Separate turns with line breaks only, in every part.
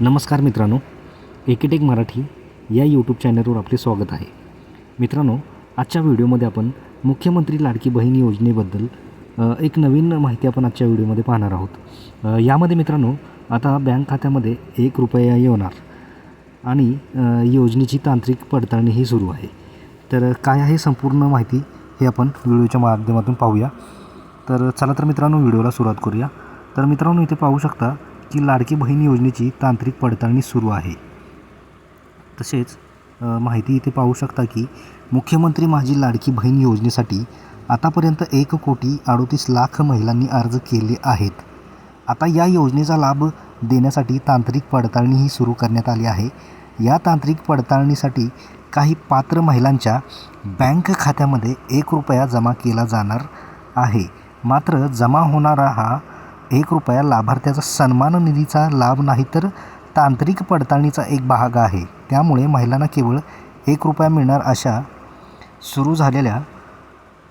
नमस्कार मित्रांनो एकेटेक मराठी या यूट्यूब चॅनलवर आपले स्वागत आहे. मित्रांनो आजच्या व्हिडिओमध्ये आपण मुख्यमंत्री लाडकी बहीण योजनेबद्दल एक नवीन माहिती आपण आजच्या व्हिडिओमध्ये पाहणार आहोत. यामध्ये मित्रांनो आता बँक खात्यामध्ये एक रुपया येणार आणि योजनेची तांत्रिक पडताळणीही सुरू आहे. तर काय आहे संपूर्ण माहिती हे आपण व्हिडिओच्या माध्यमातून पाहूया. तर चला तर मित्रांनो व्हिडिओला सुरुवात करूया. तर मित्रांनो इथे पाहू शकता की लाडकी बहीण योजनेची तांत्रिक पडताळणी सुरू आहे. तसेच माहिती इथे पाहू शकता की मुख्यमंत्री माझी लाडकी बहीण योजनेसाठी आतापर्यंत एक कोटी अडोतीस लाख महिलांनी अर्ज केले आहेत. आता या योजनेचा लाभ देण्यासाठी तांत्रिक पडताळणीही सुरू करण्यात आली आहे. या तांत्रिक पडताळणीसाठी काही पात्र महिलांच्या बँक खात्यामध्ये एक रुपया जमा केला जाणार आहे. मात्र जमा होणारा हा एक रुपया लाभार्थ्याचा सन्मान निधीचा लाभ नाही तर तांत्रिक पडताळणीचा एक भाग आहे. त्यामुळे महिलांना केवळ एक रुपया मिळणार अशा सुरू झालेल्या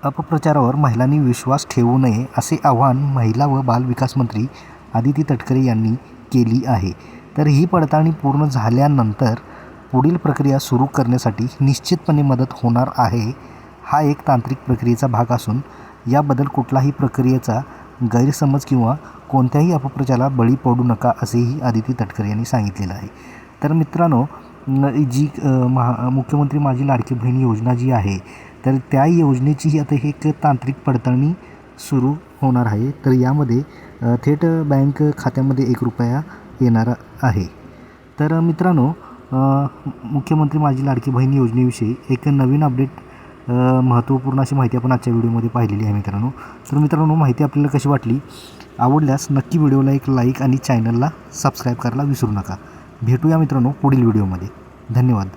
अपप्रचारावर महिलांनी विश्वास ठेवू नये असे आवाहन महिला व बालविकास मंत्री आदिती तटकरे यांनी केली आहे. तर ही पडताळणी पूर्ण झाल्यानंतर पुढील प्रक्रिया सुरू करण्यासाठी निश्चितपणे मदत होणार आहे हा एक तांत्रिक प्रक्रियेचा भाग असून याबद्दल कुठलाही प्रक्रियेचा गैरसमज किंवा कोणत्याही अपप्रचाराला बळी पडू नका असेही आदिती तटकरे यांनी सांगितलेलं आहे. तर मित्रांनो जी महा मुख्यमंत्री माझी लाडकी बहीण योजना जी आहे तर त्या योजनेचीही आता एक तांत्रिक पडताळणी सुरू होणार आहे. तर यामध्ये थेट बँक खात्यामध्ये एक रुपया येणार आहे. तर मित्रांनो मुख्यमंत्री माझी लाडकी बहीण योजनेविषयी एक नवीन अपडेट महत्त्वपूर्ण अशी माहिती आपण आजच्या व्हिडिओमध्ये पाहिलेली आहे मित्रांनो. तर मित्रांनो माहिती आपल्याला कशी वाटली? आवडल्यास नक्की व्हिडिओला एक लाईक आणि चॅनलला सबस्क्राईब करायला विसरू नका. भेटूया मित्रांनो पुढील व्हिडिओमध्ये. धन्यवाद.